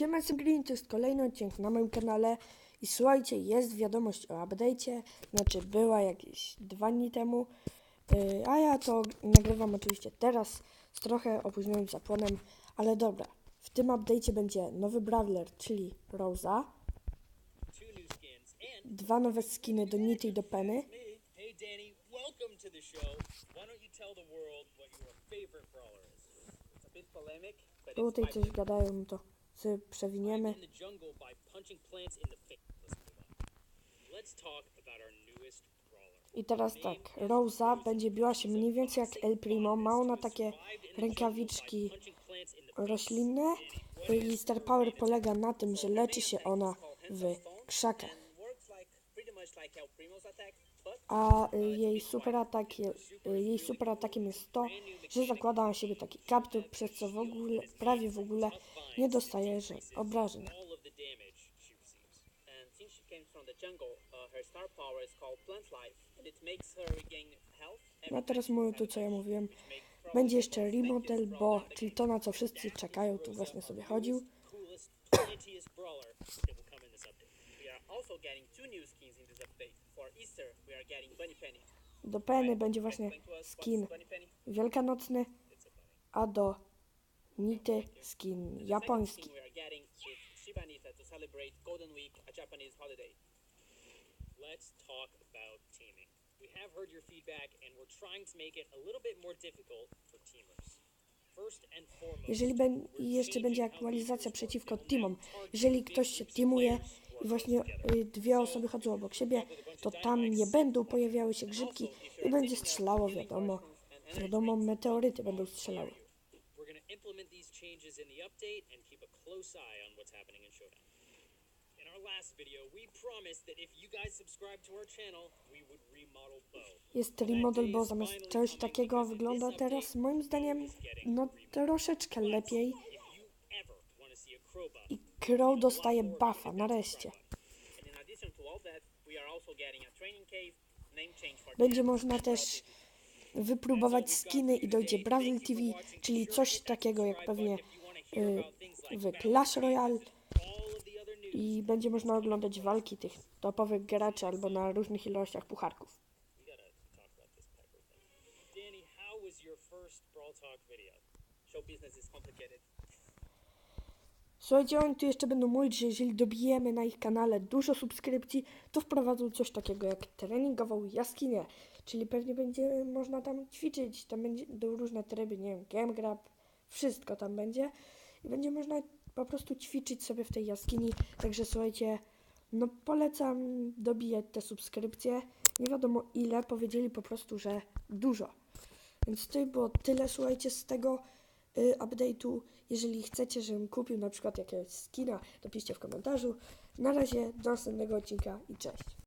Siema Green, to jest kolejny odcinek na moim kanale. I słuchajcie, jest wiadomość o update'cie, znaczy była jakieś dwa dni temu, yy, a ja to nagrywam oczywiście teraz. Z trochę opóźnionym zapłonem, ale dobra, w tym update'cie będzie nowy Brawler, czyli Rosa, dwa nowe skiny do Nity i do Penny, tutaj coś gadają, to sobie przewiniemy. I teraz tak, Rosa będzie biła się mniej więcej jak El Primo, ma ona takie rękawiczki roślinne. I Star Power polega na tym, że leczy się ona w krzakach. A y, jej super, atak, je- y, jej super atakiem jest to, że zakłada na siebie taki kaptur, przez co w ogóle, prawie w ogóle nie dostaje że- obrażeń. uh, No teraz mówię tu co ja mówiłem. Będzie jeszcze remodel, bo, czyli to na co wszyscy czekają, tu właśnie sobie chodził. Do Penny będzie właśnie skin. wielkanocny, a do Nity skin. Japoński. Let's talk about teaming. We have heard your feedback, and we're trying to make it a little bit more difficult for teamers. Jeżeli ben, jeszcze będzie aktualizacja przeciwko teamom. Jeżeli ktoś się teamuje i właśnie y, dwie osoby chodzą obok siebie, to tam nie będą pojawiały się grzybki i będzie strzelało, wiadomo. Wiadomo, meteoryty będą strzelały. we're going to implement these changes in the update and keep a close eye on what's happening in Showdown. In our last video, we promised that if you guys subscribe to our channel, we would remodel Bo. Jest remodel, bo zamiast czegoś takiego wygląda teraz, moim zdaniem, no troszeczkę lepiej. I Crow dostaje buffa, nareszcie. Będzie można też wypróbować skiny i dojdzie Brazil TV, czyli coś takiego jak pewnie y, w Clash Royale i będzie można oglądać walki tych topowych graczy albo na różnych ilościach pucharków. Słuchajcie, oni tu jeszcze będą mówić, że jeżeli dobijemy na ich kanale dużo subskrypcji, to wprowadzą coś takiego jak treningową jaskinię, czyli pewnie będzie można tam ćwiczyć, tam będą różne tryby, nie wiem, game grab, wszystko tam będzie. I będzie można po prostu ćwiczyć sobie w tej jaskini, także słuchajcie, no polecam dobijać te subskrypcje, nie wiadomo ile, powiedzieli po prostu, że dużo. Więc to było tyle, słuchajcie, z tego y, update'u. Jeżeli chcecie, żebym kupił na przykład jakiegoś skina, to piszcie w komentarzu. Na razie, do następnego odcinka i cześć.